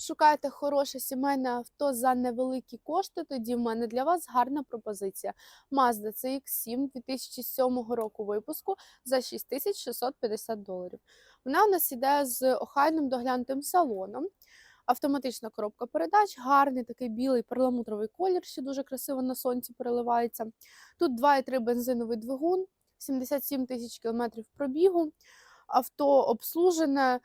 Шукаєте хороше сімейне авто за невеликі кошти, тоді в мене для вас гарна пропозиція. Mazda CX-7 2007 року випуску за 6650 доларів. Вона у нас іде з охайним доглянутим салоном. Автоматична коробка передач, гарний такий білий перламутровий колір, що дуже красиво на сонці переливається. Тут 2,3 бензиновий двигун, 77 тисяч кілометрів пробігу. Авто обслужене,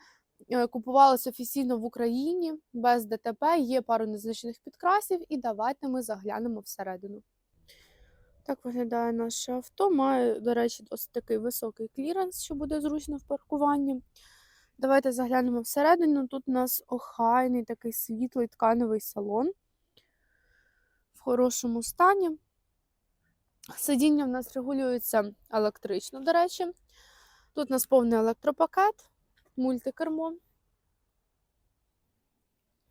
купувалось офіційно в Україні без ДТП, є пару незначних підкрасів, і давайте ми заглянемо всередину. Так виглядає наше авто. Має, до речі, досить такий високий кліренс, що буде зручно в паркуванні. Давайте заглянемо всередину. Тут у нас охайний такий світлий тканевий салон в хорошому стані. Сидіння в нас регулюється електрично, до речі. Тут у нас повний електропакет, мультикермо.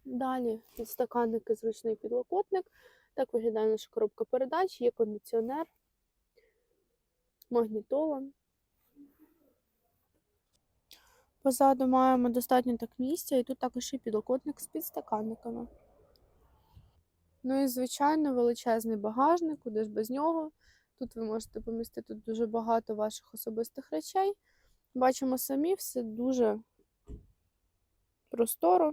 Далі підстаканники, зручний підлокотник. Так виглядає наша коробка передач, є кондиціонер, магнітола. Позаду маємо достатньо так місця, і тут також є підлокотник з підстаканниками. Ну і, звичайно, величезний багажник, куди ж без нього. Тут ви можете помістити дуже багато ваших особистих речей. Бачимо самі, все дуже просторо.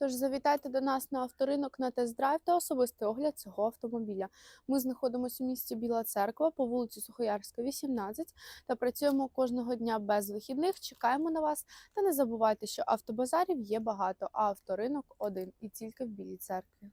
Тож завітайте до нас на авторинок на тест-драйв та особистий огляд цього автомобіля. Ми знаходимося у місті Біла Церква по вулиці Сухоярська, 18 та працюємо кожного дня без вихідних. Чекаємо на вас. Та не забувайте, що автобазарів є багато, а авторинок один і тільки в Білій церкві.